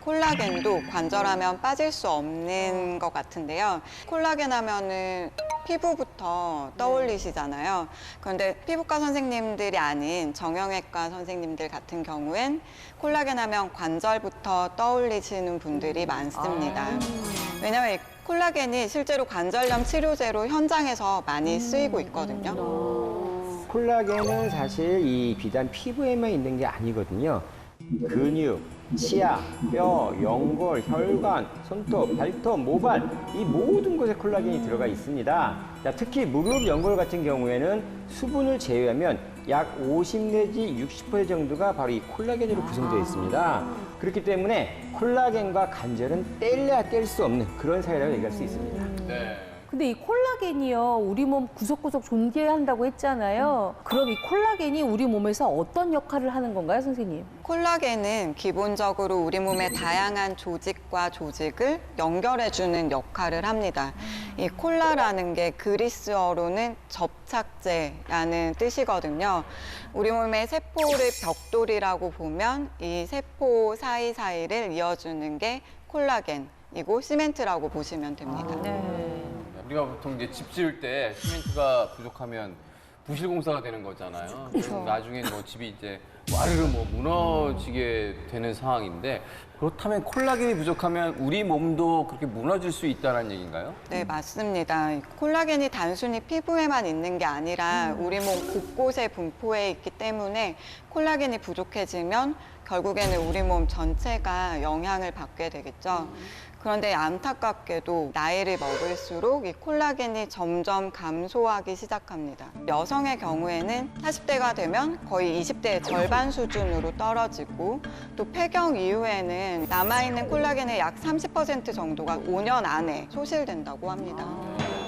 콜라겐도 관절하면 빠질 수 없는 것 같은데요. 콜라겐 하면은 피부부터 떠올리시잖아요. 그런데 피부과 선생님들이 아닌 정형외과 선생님들 같은 경우엔 콜라겐 하면 관절부터 떠올리시는 분들이 많습니다. 왜냐하면 이 콜라겐이 실제로 관절염 치료제로 현장에서 많이 쓰이고 있거든요. 콜라겐은 사실 이 비단 피부에만 있는 게 아니거든요. 근육, 치아, 뼈, 연골, 혈관, 손톱, 발톱, 모발 이 모든 곳에 콜라겐이 들어가 있습니다. 자, 특히 무릎, 연골 같은 경우에는 수분을 제외하면 약 50 내지 60% 정도가 바로 이 콜라겐으로 구성되어 있습니다. 그렇기 때문에 콜라겐과 관절은 뗄래야 뗄 수 없는 그런 사이라고 얘기할 수 있습니다. 네. 근데 이 콜라겐이요, 우리 몸 구석구석 존재한다고 했잖아요. 그럼 이 콜라겐이 우리 몸에서 어떤 역할을 하는 건가요, 선생님? 콜라겐은 기본적으로 우리 몸의 다양한 조직과 조직을 연결해주는 역할을 합니다. 이 콜라라는 게 그리스어로는 접착제라는 뜻이거든요. 우리 몸의 세포를 벽돌이라고 보면 이 세포 사이사이를 이어주는 게 콜라겐 이고 시멘트라고 보시면 됩니다. 네. 우리가 보통 이제 집 지을 때 시멘트가 부족하면 부실 공사가 되는 거잖아요. 그럼 나중에 뭐 집이 이제 와르르 뭐 무너지게 되는 상황인데 그렇다면 콜라겐이 부족하면 우리 몸도 그렇게 무너질 수 있다는 얘기인가요? 네, 맞습니다. 이 콜라겐이 단순히 피부에만 있는 게 아니라 우리 몸 곳곳에 분포해 있기 때문에 콜라겐이 부족해지면 결국에는 우리 몸 전체가 영향을 받게 되겠죠. 그런데 안타깝게도 나이를 먹을수록 이 콜라겐이 점점 감소하기 시작합니다. 여성의 경우에는 40대가 되면 거의 20대의 절반 수준으로 떨어지고 또 폐경 이후에는 남아있는 콜라겐의 약 30% 정도가 5년 안에 소실된다고 합니다.